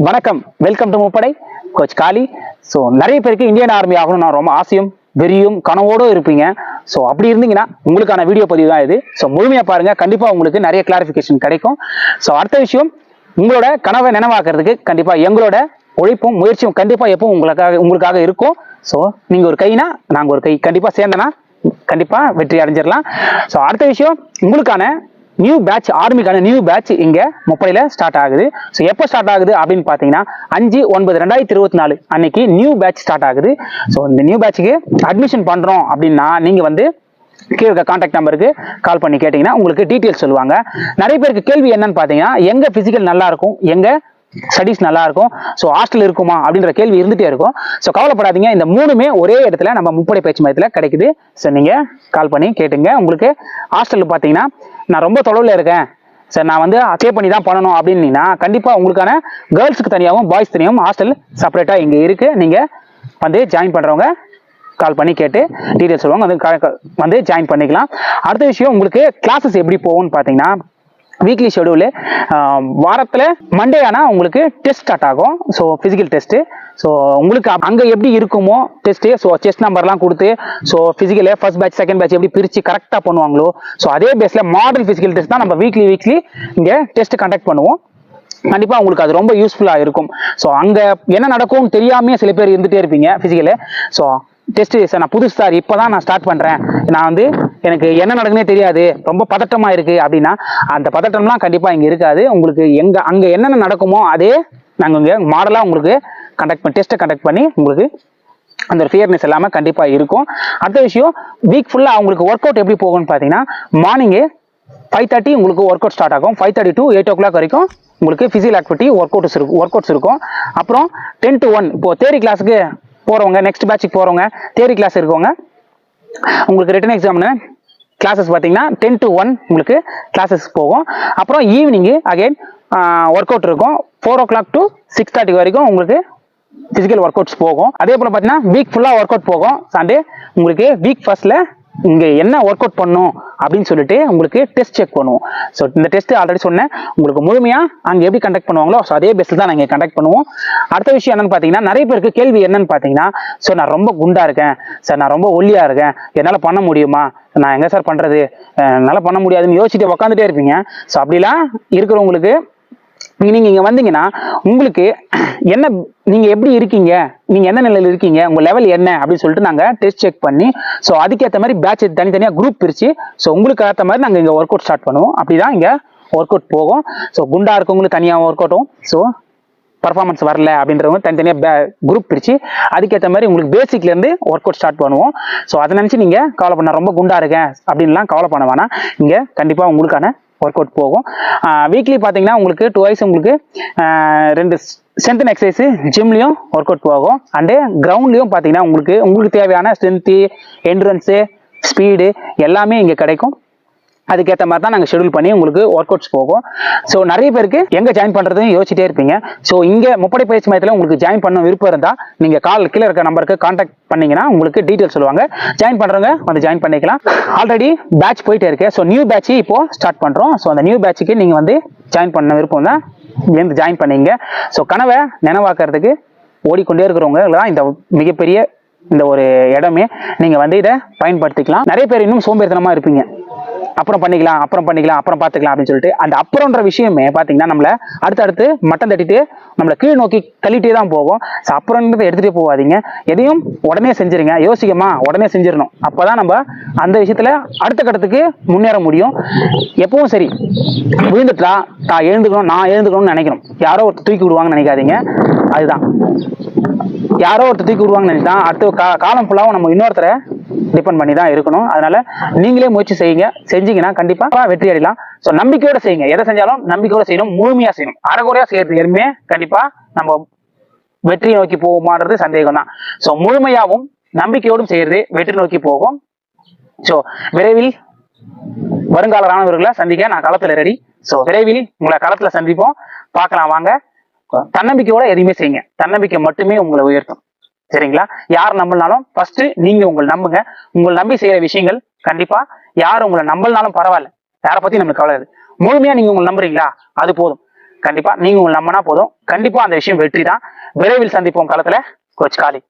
வணக்கம். Welcome to Muppadai. Coach காலி so நிறைய பேருக்கு இந்தியன் ஆர்மி ஆகணும்னு நான் ரொம்ப ஆசையும் வெறியும் கனவோடும் இருப்பீங்க. ஸோ அப்படி இருந்தீங்கன்னா உங்களுக்கான வீடியோ பதிவு தான் இது. ஸோ முழுமையாக பாருங்கள் கண்டிப்பாக உங்களுக்கு நிறைய கிளாரிஃபிகேஷன் கிடைக்கும். ஸோ அடுத்த விஷயம் உங்களோட கனவை நினைவாக்குறதுக்கு கண்டிப்பாக எங்களோட உழைப்பும் முயற்சியும் கண்டிப்பாக எப்பவும் உங்களுக்காக உங்களுக்காக இருக்கும். ஸோ நீங்கள் ஒரு கைனா நாங்கள் ஒரு கை. கண்டிப்பாக சேர்ந்தனா கண்டிப்பாக வெற்றி அடைஞ்சிடலாம் ஸோ அடுத்த விஷயம் உங்களுக்கான நியூ பேட்ச் ஆர்மிக்கான நியூ பேட்ச் இங்கே முப்படையில் ஸ்டார்ட் ஆகுது. ஸோ எப்போ ஸ்டார்ட் ஆகுது அப்படின்னு பார்த்தீங்கன்னா அஞ்சு ஒன்பது ரெண்டாயிரத்தி இருபத்தி நாலு அன்னைக்கு நியூ பேட்ச் ஸ்டார்ட் ஆகுது. ஸோ இந்த நியூ பேட்சுக்கு அட்மிஷன் பண்ணுறோம் அப்படின்னா நீங்கள் வந்து கீழே இருக்க கான்டாக்ட் நம்பருக்கு கால் பண்ணி கேட்டிங்கன்னா உங்களுக்கு டீட்டெயில்ஸ் சொல்லுவாங்க. நிறைய பேருக்கு கேள்வி என்னன்னு பார்த்தீங்கன்னா எங்கே ஃபிசிக்கல் நல்லாயிருக்கும் எங்கே ஸ்டடீஸ் நல்லா இருக்கும் ஸோ ஹாஸ்டல் இருக்குமா அப்படின்ற கேள்வி இருந்துகிட்டே இருக்கும். ஸோ கவலைப்படாதீங்க. இந்த மூணுமே ஒரே இடத்துல நம்ம முப்படை பயிற்சி மையத்தில் கிடைக்குது. ஸோ நீங்கள் கால் பண்ணி கேட்டுங்க. உங்களுக்கு ஹாஸ்டல் பார்த்தீங்கன்னா நான் ரொம்ப தொலைவில் இருக்கேன். சார் நான் வந்து ஸ்டே பண்ணி தான் பண்ணணும் அப்படின்னீங்கன்னா கண்டிப்பாக உங்களுக்கான கேர்ள்ஸுக்கு தனியாகவும் பாய்ஸ் தனியாகவும் ஹாஸ்டல் செப்பரேட்டாக இங்கே இருக்குது நீங்கள் வந்து ஜாயின் பண்ணுறவங்க கால் பண்ணி கேட்டு டீட்டெயில்ஸ் சொல்லுவாங்க. வந்து க- வந்து ஜாயின் பண்ணிக்கலாம். அடுத்த விஷயம் உங்களுக்கு கிளாஸஸ் எப்படி போகும்னு பார்த்தீங்கன்னா வீக்லி ஷெடியூலு வாரத்தில் மண்டே ஆனால் உங்களுக்கு டெஸ்ட் ஸ்டார்ட் ஆகும். ஸோ ஃபிசிக்கல் டெஸ்ட்டு ஸோ உங்களுக்கு அங்கே எப்படி இருக்குமோ டெஸ்ட்டு ஸோ செஸ்ட் நம்பர்லாம் கொடுத்து so physical first batch second batch எப்படி பிரித்து கரெக்டாக பண்ணுவாங்களோ ஸோ அதே பேஸில் மாடல் ஃபிசிக்கல் டெஸ்ட் தான் நம்ம வீக்லி வீக்லி இங்கே டெஸ்ட் கண்டக்ட் பண்ணுவோம். கண்டிப்பாக உங்களுக்கு அது ரொம்ப யூஸ்ஃபுல்லாக இருக்கும். ஸோ அங்கே என்ன நடக்கும்னு தெரியாமே சில பேர் இருந்துகிட்டே இருப்பீங்க ஃபிசிக்கலு ஸோ டெஸ்ட் சார் நான் புதுசு சார் இப்போ தான் நான் ஸ்டார்ட் பண்ணுறேன் நான் வந்து எனக்கு என்ன நடக்குன்னே தெரியாது. ரொம்ப பதட்டமாக இருக்குது அப்படின்னா அந்த பதட்டம்லாம் கண்டிப்பாக இங்கே இருக்காது. உங்களுக்கு எங்கே அங்கே என்னென்ன நடக்குமோ அதே நாங்கள் இங்கே மாடலாக உங்களுக்கு கண்டக்ட் பண்ணி டெஸ்ட்டை கண்டக்ட் பண்ணி உங்களுக்கு அந்த ஒரு ஃபியர்னஸ் இல்லாமல் கண்டிப்பாக இருக்கும். அடுத்த விஷயம் வீக் ஃபுல்லாக அவங்களுக்கு ஒர்க் அவுட் எப்படி போகும்னு பார்த்தீங்கன்னா மார்னிங்கு ஃபைவ் தேர்ட்டி உங்களுக்கு ஒர்க் அவுட் ஸ்டார்ட் ஆகும். Five thirty to eight o'clock வரைக்கும் உங்களுக்கு ஃபிசிக்கல் ஆக்டிவிட்டி ஒர்க் அவுட்ஸ் இருக்கும் ஒர்க் அவுட்ஸ் இருக்கும். அப்புறம் டென் டு ஒன் இப்போ தேரி கிளாஸுக்கு போகிறவங்க நெக்ஸ்ட் பேட்சுக்கு போகிறவங்க தேரி கிளாஸ் இருக்கவங்க உங்களுக்கு ரிட்டன் எக்ஸாம்னு கிளாஸஸ் பார்த்தீங்கன்னா டென் டு ஒன் உங்களுக்கு கிளாஸஸ் போகும். அப்புறம் ஈவினிங்கு அகைன் ஒர்க் அவுட் இருக்கும். Four o'clock to six thirty வரைக்கும் உங்களுக்கு ஃபிசிக்கல் ஒர்க் அவுட்ஸ் போகும். அதே போல் பார்த்தீங்கன்னா வீக் ஃபுல்லாக ஒர்க் அவுட் போகும். சண்டே உங்களுக்கு வீக் ஃபர்ஸ்ட்டில் இங்கே என்ன ஒர்க் அவுட் பண்ணும் அப்படின்னு சொல்லிட்டு உங்களுக்கு டெஸ்ட் செக் பண்ணுவோம் ஸோ இந்த டெஸ்ட் ஆல்ரெடி சொன்னேன். உங்களுக்கு முழுமையாக அங்கே எப்படி கண்டக்ட் பண்ணுவாங்களோ ஸோ அதே பெஸ்ட்டில் தான் நாங்கள் கண்டக்ட் பண்ணுவோம். அடுத்த விஷயம் என்னன்னு பார்த்தீங்கன்னா நிறைய பேருக்கு கேள்வி என்னன்னு பார்த்தீங்கன்னா ஸோ நான் ரொம்ப குண்டா இருக்கேன். சார் நான் ரொம்ப ஒல்லியா இருக்கேன். என்னால் பண்ண முடியுமா? நான் எங்க சார் பண்றது? என்னால் பண்ண முடியாதுன்னு யோசிச்சுட்டு உட்காந்துட்டே இருப்பீங்க. ஸோ அப்படிலாம் இருக்கிறவங்களுக்கு நீங்க நீங்க இங்க வந்தீங்கன்னா உங்களுக்கு என்ன நீங்க எப்படி இருக்கீங்க? நீங்க எந்த நிலையில இருக்கீங்க? உங்க லெவல் என்ன? அப்படின்னு சொல்லிட்டு நாங்க டெஸ்ட் செக் பண்ணி ஸோ அதுக்கேற்ற மாதிரி பேட்ச் தனித்தனியா குரூப் பிரிச்சு ஸோ உங்களுக்கு ஏற்ற மாதிரி நாங்க இங்க ஒர்க் அவுட் ஸ்டார்ட் பண்ணுவோம். அப்படிதான் இங்க ஒர்க் அவுட் போகும். ஸோ குண்டா இருக்கவங்களுக்கு தனியா ஒர்க் அவுட்டும் ஸோ பர்ஃபார்மன்ஸ் வரல அப்படின்றவங்க தனித்தனியாக குரூப் பிரித்து அதுக்கேற்ற மாதிரி உங்களுக்கு பேசிக்லேருந்து ஒர்க் அவுட் ஸ்டார்ட் பண்ணுவோம். ஸோ அதை நினச்சி நீங்கள் கவலை பண்ண ரொம்ப குண்டா இருக்கேன் அப்படின்லாம் கவலை பண்ண வேணாம். இங்கே கண்டிப்பாக உங்களுக்கான ஒர்க் அவுட் போகும் வீக்லி பார்த்தீங்கன்னா உங்களுக்கு டூ வைஸ் உங்களுக்கு ரெண்டு ஸ்ட்ரென்த் எக்ஸசைஸ் ஜிம்லேயும் ஒர்க் அவுட் போகும். அண்டு கிரவுண்ட்லேயும் பார்த்தீங்கன்னா உங்களுக்கு உங்களுக்கு தேவையான ஸ்ட்ரென்த்து என்ட்ரன்ஸு ஸ்பீடு எல்லாமே இங்கே கிடைக்கும். அதுக்கேற்ற மாதிரி தான் நாங்கள் ஷெடியூல் பண்ணி உங்களுக்கு ஒர்க் அவுட்ஸ் போகும். ஸோ நிறைய பேருக்கு எங்கே ஜாயின் பண்ணுறதுன்னு யோசிச்சிட்டே இருப்பீங்க. ஸோ இங்கே முப்படை பயிற்சி மையத்தில் உங்களுக்கு ஜாயின் பண்ண விருப்பம் இருந்தால் நீங்கள் கால் கீழே இருக்க நம்பருக்கு காண்டாக்ட் பண்ணீங்கன்னா உங்களுக்கு டீட்டெயில் சொல்லுவாங்க. ஜாயின் பண்ணுறவங்க வந்து ஜாயின் பண்ணிக்கலாம். ஆல்ரெடி பேட்ச் போயிட்டே இருக்கு. ஸோ நியூ பேட்ச் இப்போ ஸ்டார்ட் பண்ணுறோம் ஸோ அந்த நியூ பேட்சுக்கு நீங்கள் வந்து ஜாயின் பண்ண விருப்பம் தான் இருந்து ஜாயின் பண்ணீங்க. ஸோ கனவை நினைவாக்குறதுக்கு ஓடிக்கொண்டே இருக்கிறவங்க தான் இந்த மிகப்பெரிய இந்த ஒரு இடமே. நீங்க வந்து இதை பயன்படுத்திக்கலாம். நிறைய பேர் இன்னும் சோம்பேறித்தனமா இருப்பீங்க. அப்புறம் பண்ணிக்கலாம் அப்புறம் பண்ணிக்கலாம் அப்புறம் பார்த்துக்கலாம் அப்படின்னு சொல்லிட்டு அந்த அப்புறம்ன்ற விஷயமே பார்த்தீங்கன்னா நம்மளை அடுத்தடுத்து மட்டம் தட்டிட்டு நம்மளை கீழ் நோக்கி தள்ளிட்டே தான் போகும். ஸோ அப்புறம்ன்றதை எடுத்துகிட்டே போகாதீங்க. எதையும் உடனே செஞ்சுருங்க. யோசிக்கமா உடனே செஞ்சிடணும். அப்போ தான் நம்ம அந்த விஷயத்தில் அடுத்த கட்டத்துக்கு முன்னேற முடியும். எப்பவும் சரி விழுந்துட்டா நான் எழுந்துக்கணும் நான் எழுந்துக்கணும்னு நினைக்கணும். யாரோ ஒருத்தர் தூக்கி விடுவாங்கன்னு நினைக்காதீங்க. அதுதான். யாரோ ஒருத்தர் தூக்கி விடுவாங்கன்னு நினைச்சா அடுத்த கா- காலம் ஃபுல்லாகவும் நம்ம இன்னொருத்தரை டிபெண்ட் பண்ணி தான் இருக்கணும். அதனால நீங்களே முயற்சி செய்யுங்க. செஞ்சீங்கன்னா கண்டிப்பா வெற்றி அடையலாம். ஸோ நம்பிக்கையோட செய்யுங்க. எதை செஞ்சாலும் நம்பிக்கையோட செய்யணும் முழுமையா செய்யணும். அறகுறையா செய்யறது எதுவுமே கண்டிப்பா நம்ம வெற்றியை நோக்கி போகுமான்றது சந்தேகம் தான் ஸோ முழுமையாவும் நம்பிக்கையோடும் செய்யறது வெற்றி நோக்கி போகும். ஸோ விரைவில் வருங்கால ராணுவர்களை சந்திக்க நான் களத்துல ரெடி ஸோ விரைவில் உங்களை களத்துல சந்திப்போம். பார்க்கலாம் வாங்க. தன்னம்பிக்கையோட எதையுமே செய்யுங்க. தன்னம்பிக்கை மட்டுமே உங்களை உயர்த்தும். சரிங்களா? யார் நம்பினாலும் ஃபர்ஸ்ட் நீங்க உங்களை நம்புங்க. உங்களை நம்பி செய்யற விஷயங்கள் கண்டிப்பா யார் உங்களை நம்பலனாலும் பரவாயில்ல. யாரை பத்தி நம்மளுக்கு கவலை முழுமையா நீங்க உங்களை நம்புறீங்களா? அது போதும். கண்டிப்பா நீங்க உங்களை நம்பினா போதும். கண்டிப்பா அந்த விஷயம் வெற்றி தான் விரைவில் சந்திப்போம் காலத்துல. கோச் காளி